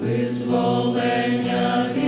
визволення від